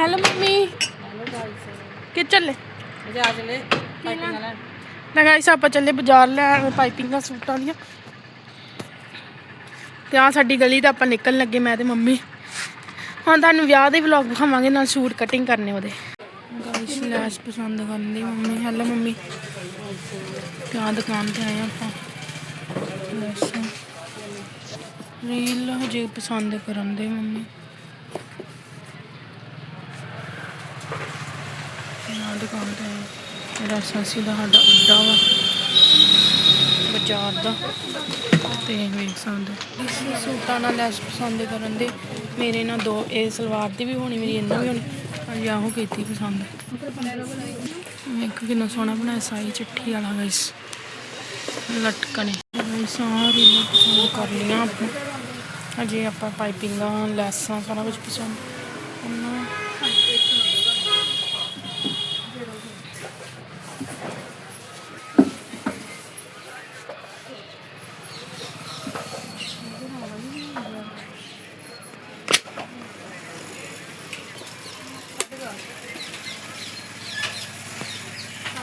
Hello mummy ਕਿ ਚੱਲੇ? ਜਾ ਚਲੇ ਪਾਈਪਿੰਗ ਲੈਣ? ਤਾਂ ਗਾਇਸ ਆਪਾਂ ਚੱਲੇ ਬਾਜ਼ਾਰ ਲੈਣ ਪਾਈਪਿੰਗਾਂ ਸੂਟਾਂ ਦੀਆਂ। ਤੇ ਆ ਸਾਡੀ ਗਲੀ ਤਾਂ ਆਪਾਂ ਨਿਕਲਣ ਲੱਗੇ ਮੈਂ ਤੇ ਮੰਮੀ। ਹੁਣ ਤੁਹਾਨੂੰ ਵਿਆਹ ਦੇ ਵਲੌਗ ਦਿਖਾਵਾਂਗੇ ਨਾਲ ਸੂਟ ਕਟਿੰਗ ਕਰਨੇ ਉਹਦੇ। ਗਾਇਸ ਲੈਸ ਪਸੰਦ ਕਰਨੀ ਮੰਮੀ। Hello mummy. ਤੇ ਆਹ ਦੁਕਾਨ ਤੇ ਆਏ ਆਪਾਂ। ਲੈਸਾਂ। ਰੀਲ ਹਜੇ ਪਸੰਦ ਕਰਨ ਦੇ ਮੰਮੀ ਨਾ ਦੁਕਾਨ ਤੇ ਆਏ ਦਾ ਸਾਡਾ ਅੱਡਾ ਵਾ। ਬਾਜ਼ਾਰ ਦਾ। ਤੇ ਵੇਖ ਸਕਦੇ ਇਸ ਸੂਟਾਂ ਨਾਲ ਲੈਸ ਪਸੰਦ ਕਰਨ ਦੇ। ਮੇਰੇ ਨਾਲ ਦੋ, ਇਹ ਸਲਵਾਰ ਦੀ ਵੀ ਹੋਣੀ, ਮੇਰੀ ਇਹਨਾਂ ਵੀ ਹੋਣੀ। ਹਾਂਜੀ, ਆਹੋ ਕੀਤੀ ਪਸੰਦ। ਇੱਕ ਕਿੰਨਾ ਸੋਹਣਾ ਬਣਾਇਆ, ਸਾਈ ਚਿੱਠੀ ਵਾਲਾ ਗਾਇਸ ਲਟਕਣੇ। ਗਾਇਸ ਆਹ ਕਰ ਲਿਆ ਆਪਾਂ। ਅਜੇ ਆਪਾਂ ਪਾਈਪਿੰਗਾਂ, ਲੈਸਾਂ, ਸਾਰਾ ਕੁਝ ਪਸੰਦ। ਕਰਨਾ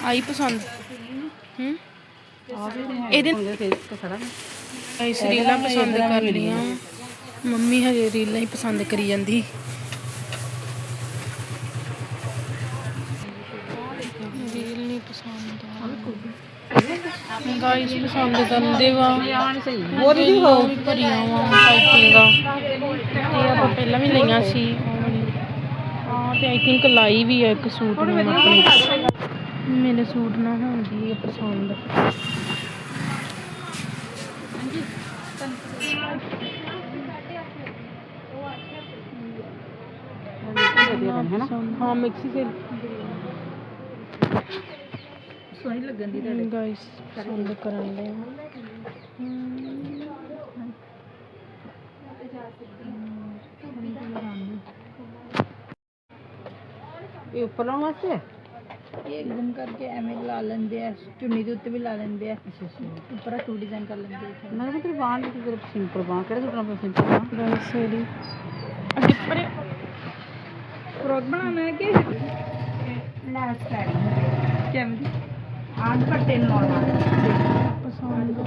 ਆਈ ਪਸੰਦ। ਹੂੰ। ਇਹਦੇ ਇਸ ਰੀਲਾਂ ਪਸੰਦ ਕਰ ਲਈਆਂ। ਮੰਮੀ ਹਜੇ ਰੀਲਾਂ ਹੀ ਪਸੰਦ ਕਰੀ ਜਾਂਦੀ। ਰੀਲ ਨਹੀਂ ਪਸੰਦ ਗਾਇਸ ਪਸੰਦ ਕਰਦੇ ਵਾ। ਹੋਰ ਵੀ ਹੋ ਭਰੀਆਂ ਵਾ ਪਾਈਪਿੰਗਾਂ ਤੇ ਆਪਾਂ ਪਹਿਲਾਂ ਵੀ ਲਈਆਂ ਸੀ। ਤੇ ਆਈ ਥਿੰਕ ਲਾਈ ਵੀ ਆ ਇੱਕ ਸੂਟ ਨੂੰ ਆਪਣੇ। ਮੇਰੇ ਸੂਟ ਨਾ ਹੋਣ ਦੀ ਪਸੰਦ ਹਾਂ ਮਿਕਸੀ ਸੇ ਸੋਹਣੀ ਲੱਗਣ ਦੀ ਗਾਇਸ ਪਸੰਦ ਕਰਨ ਦੇ ਇਹ ਉੱਪਰ ਲਾਉਣ ਵਾਸਤੇ ਇਹ ਇੱਕਦਮ ਕਰਕੇ ਐਵੇਂ ਲਾ ਲੈਂਦੇ ਆ ਚੁੰਨੀ ਦੇ ਉੱਤੇ ਵੀ ਲਾ ਲੈਂਦੇ ਆ ਉੱਪਰ ਟੂ ਡਿਜ਼ਾਈਨ ਕਰ ਲੈਂਦੇ ਆ ਮੈਂ ਕਿਹਾ ਤੇਰੀ ਬਾਂਹ ਦੀ ਤੇਰੇ ਸਿੰਪਲ ਬਾਂਹ ਕਿਹੜਾ ਸੁਟਣਾ ਪਿਆ ਸਿੰਪਲ ਬਾਂਹ ਗਾਇਸ ਇਹਦੀ ਅੱਗੇ ਪਰੇ ਫਰੋਕ ਬਣਾਉਣਾ ਹੈ ਕਿ ਲੈਸ ਲੈਣੀ ਕਿਵੇਂ? ਆਂਦ ਪੱਟੇ ਨੋਰਮਲ ਪਸੰਦ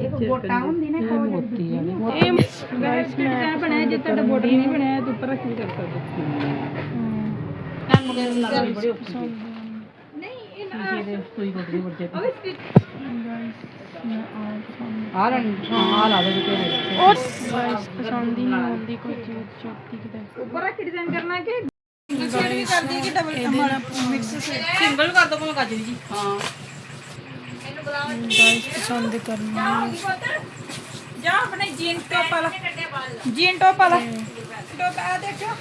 ਇੱਕ ਗੋਟਾ ਹੁੰਦੀ ਨਾ ਇਹ ਮੋਤੀ ਵਾਲੀ ਇਹ ਗਾਇਸ ਮੈਂ ਬਣਾਇਆ ਜੇ ਤੁਹਾਡਾ ਬੋਰਡਰ ਨਹੀਂ ਬਣਾਇਆ ਤਾਂ ਉੱਪਰ ਰੱਖ ਵੀ ਕਰ ਸਕਦੇ ਤਾਂ ਮੁੰਡੇ ਨੂੰ ਲੱਗਦੀ ਬੜੀ ਔਖੀ ਔਰ ਪਸੰਦ ਹੀ ਨਹੀਂ ਆਉਂਦੀ ਕੋਈ ਚੀਜ਼ ਛੋਟੀ ਕਿਤੇ। ਉੱਪਰ ਰੱਖ ਡਿਜ਼ਾਈਨ ਕਰਨਾ ਕਿ ਮਿਕਸ ਸਿੰਗਲ ਕਰ ਦੋ ਭਾਵੇਂ ਗੱਜ ਜੀ। ਹਾਂ। ਗਾਇਸ ਪਸੰਦ ਕਰਨਾ ਜਾ ਆਪਣੇ ਜੀਨ ਟੌਪ ਵਾਲਾ। ਜੀਨ ਟੌਪ ਵਾਲਾ ਟੌਪ ਆ ਦੇਖੋ।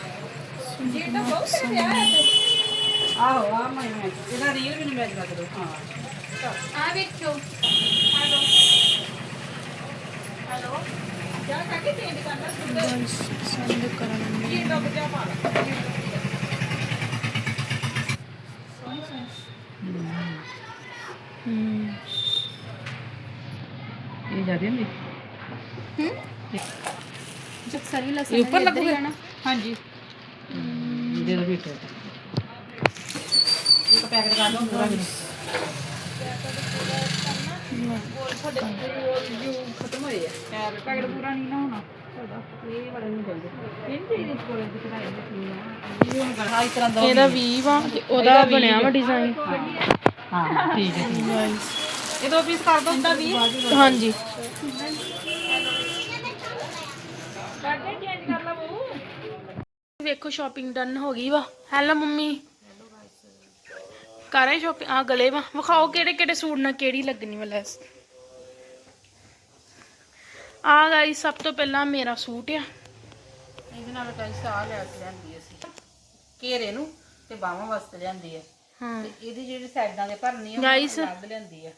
ਜੀਨ ਟੌਪ ਬਹੁਤ ਸੋਹਣਾ ਹੈ ਆਹੋ ਆ ਮੈਂ ਮੈਂ ਇਹਦਾ ਰੀਲ ਵੀ ਨਹੀਂ ਮੈਚ ਕਰ ਦੋ ਹਾਂ। ਆ ਵੇਖੋ ਹੈਲੋ ਹੈਲੋ ਜਾ ਕਾਕੇ ਚੇਂਜ ਕਰਨਾ ਪਸੰਦ ਕਰਨਾ ਜੀਨ ਟੌਪ ਜਾ ਪਾ ਲਾ ਹੂੰ। ਇਹ ਜਾ ਰਹੀ ਹੁੰਦੀ ਜਦ ਸਰੀ ਲਸਣ ਇਹ ਉੱਪਰ ਲੱਗੂਗਾ? ਹਾਂਜੀ। ਦੇ ਇੱਕ ਪੈਕਟ ਕਰ ਦੋ ਪੂਰਾ ਵੀ ਖਤਮ ਹੋਏ ਆ। ਪੈਕਟ ਪੂਰਾ ਨਹੀਂ ਨਾ ਹੋਣਾ। ਤੁਹਾਡਾ ਇਹ ਬੜੇ ਨਹੀਂ ਚਾਹੀਦੇ ਇਹ ਨਹੀਂ ਚਾਹੀਦੀ ਕੋਲੇ ਦਿਖਾਈ ਇਹ ਹੁਣ ਕਰ ਇਸ ਤਰ੍ਹਾਂ ਦਾ ਇਹਦਾ 20 ਵਾ ਤੇ ਉਹਦਾ ਬਣਿਆ ਵਾ ਡਿਜ਼ਾਈਨ ਹਾਂ ਠੀਕ ਹੈ ਗਾਇਸ ਇਹ ਦੋ ਪੀਸ ਕਰ ਦੋ ਹੁੰਦਾ ਵੀ ਹਾਂਜੀ। ਕਾਕੇ ਚੇਂਜ ਕਰ ਲਾ ਬੂ ਵੇਖੋ ਸ਼ਾਪਿੰਗ ਡਨ ਹੋ ਗਈ ਵਾ। Hello mummy. ਕਰਾਂ ਸ਼ਾਪਿੰਗ ਆ ਗਲੇ ਵਾ। ਵਿਖਾਓ ਕਿਹੜੇ ਕਿਹੜੇ ਸੂਟ ਨਾਲ ਕਿਹੜੀ ਲੱਗਣੀ ਵਾ ਲੈਸ। ਆ ਗਾਇਸ ਸਭ ਤੋਂ ਪਹਿਲਾਂ ਮੇਰਾ ਸੂਟ ਆ। ਇਹਦੇ ਨਾਲ ਕਈ ਸਾਲ ਲੈ ਕੇ ਲੈਂਦੀ ਅਸੀਂ। ਘੇਰੇ ਨੂੰ ਤੇ ਬਾਹਾਂ ਵਾਸਤੇ ਲੈਂਦੀ ਹਾਂ। ਤੇ ਇਹਦੀ ਜਿਹੜੀ ਸਾਈਡਾਂ ਦੇ ਭਰਨੀ ਆ Guys, ਅਲੱਗ ਲੈਂਦੀ ਆ।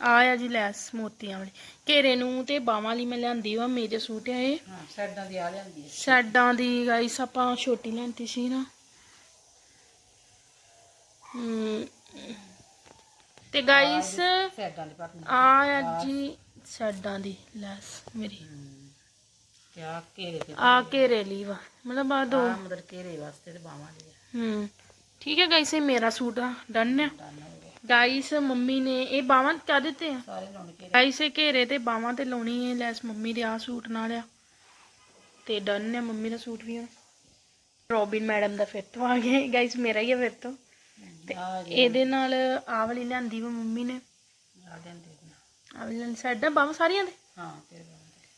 ਆ ਆ ਜੀ ਲੈਸ ਮੋਤੀਆਂ ਵਾਲੀ। ਘੇਰੇ ਨੂੰ ਤੇ ਬਾਹਾਂ ਲਈ ਮੈਂ ਲਿਆਂਦੀ ਵਾ ਮੇਰੇ ਸੂਟ ਆ ਇਹ। ਹਾਂ ਸਾਈਡਾਂ ਦੀ ਆ ਲੈਂਦੀ ਹੈ ਸਾਡਾਂ ਦੀ ਗਾਇਸ ਆਪਾਂ ਛੋਟੀ ਲੈਂਦੀ ਸੀ ਨਾ। ਤੇ ਗਾਇਸ ਦੀ ਆ ਆ ਜੀ ਸਾਡਾਂ ਦੀ ਲੈਸ ਮੇਰੀ। ਤੇ ਆ ਘੇਰੇ ਤੇ ਆ ਘੇਰੇ ਲਈ ਵਾ। ਮਤਲਬ ਆ ਦੋ। ਆ ਮਤਲਬ ਘੇਰੇ ਵਾਸਤੇ ਤੇ ਬਾਹਾਂ ਲਈ ਆ। ਹੂੰ। ਠੀਕ ਹੈ ਇਹ ਮੇਰਾ ਸੂਟ ਆ। ਡਨ ਆ। ਗਾਈਸ ਮੰਮੀ ਨੇ ਇਹ ਬਾਵਾਂ ਕਾ ਦਿੱਤੇ ਆ? ਸਾਰੇ ਲਾਉਣ ਘੇਰੇ। ਗਾਈਸ ਇਹ ਘੇਰੇ ਤੇ ਬਾਵਾਂ ਤੇ ਲਾਉਣੀ ਹੈ ਲੈਸ ਮੰਮੀ ਦੇ ਆ ਸੂਟ ਨਾਲ ਆ। ਤੇ ਡਨ ਹੈ ਮੰਮੀ ਦਾ ਸੂਟ ਵੀ ਹੁਣ। ਰੋਬਿਨ ਮੈਡਮ ਦਾ ਫਿਰ ਤੋਂ ਆ ਗਿਆ। ਗਾਈਸ ਮੇਰਾ ਹੀ ਆ ਫਿਰ ਤੋਂ। ਤੇ ਆ ਇਹਦੇ ਨਾਲ ਆਹ ਵਾਲੀ ਲਿਆਂਦੀ ਵਾ ਮੰਮੀ ਨੇ। ਆ ਦੇ ਦੇਣਾ ਆਹ ਵਾਲੀ ਸਾਈਡਾਂ ਬਾਵਾਂ ਸਾਰੀਆਂ ਦੇ? ਹਾਂ ਤੇਰੇ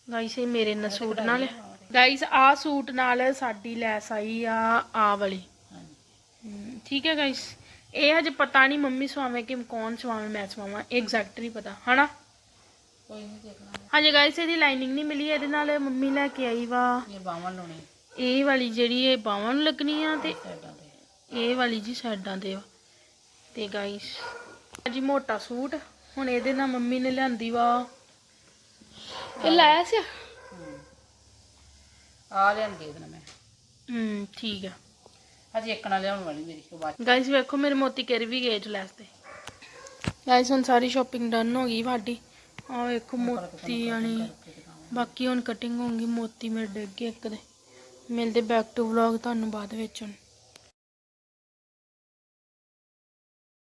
ਗਾਈਸ ਇਹ ਮੇਰੇ ਨਾਲ ਸੂਟ ਨਾਲ ਗਾਈਸ ਆ ਸੂਟ ਨਾਲ ਸਾਡੀ ਲੈਸ ਆਈ ਆ ਆ ਵਾਲੀ। ਹਾਂਜੀ। ਹਮ, ਠੀਕ ਹੈ ਗਾਈਸ ਇਹ ਹਜੇ ਪਤਾ ਨਹੀਂ ਮੰਮੀ ਸਵਾਵੇਂ ਕਿ ਕੌਣ ਸਵਾਵੇਂ ਮੈਂ ਸਵਾਵਾਂ ਐਗਜ਼ੈਕਟ ਨਹੀਂ ਪਤਾ ਹਨਾ? ਕੋਈ ਨਹੀਂ ਦੇਖਣਾ। ਹਾਂਜੀ ਗਾਈਸ ਇਹਦੀ ਲਾਈਨਿੰਗ ਨਹੀਂ ਮਿਲੀ ਇਹਦੇ ਨਾਲ ਮੰਮੀ ਲੈ ਕੇ ਆਈ ਵਾ। ਇਹ ਲਾਉਣੇ। ਇਹ ਵਾਲੀ ਜਿਹੜੀ ਇਹ ਬਾਹਾਂ ਨੂੰ ਲੱਗਣੀ ਆ ਤੇ ਸਾਈਡਾਂ ਤੇ। ਇਹ ਵਾਲੀ ਜੀ ਸਾਈਡਾਂ ਤੇ ਵਾ ਤੇ ਗਾਈਸ ਜੀ ਮੋਟਾ ਸੂਟ ਹੁਣ ਇਹਦੇ ਨਾਲ ਮੰਮੀ ਨੇ ਲਿਆਂਦੀ ਵਾ। ਇਹ ਲਾਇਆ ਸੀ? ਆ ਲੈਣ ਦੇ ਦੇਣਾ ਮੈਂ। ਹੂੰ ਠੀਕ ਆ। ਅਜੇ ਇੱਕ ਨਾਲ ਲਿਆਉਣ ਵਾਲੀ ਮੇਰੀ ਕੋ ਬਾਅਦ ਗਾਈਸ ਵੇਖੋ ਮੇਰੇ ਮੋਤੀ ਕਰ ਵੀ ਗਏ ਜਲੈਸ ਤੇ। ਗਾਈਸ ਹੁਣ ਸਾਰੀ ਸ਼ਾਪਿੰਗ ਡਨ ਹੋ ਗਈ ਸਾਡੀ। ਆ ਵੇਖੋ ਮੋਤੀ ਆਣੀ। ਬਾਕੀ ਹੁਣ ਕਟਿੰਗ ਹੋਊਗੀ ਮੋਤੀ ਮੇਰੇ ਡਿੱਗ ਗਏ ਇੱਕ ਦੇ। ਮਿਲਦੇ ਬੈਕ ਟੂ ਵਲੌਗ ਤੁਹਾਨੂੰ ਬਾਅਦ ਵਿੱਚ ਹੁਣ।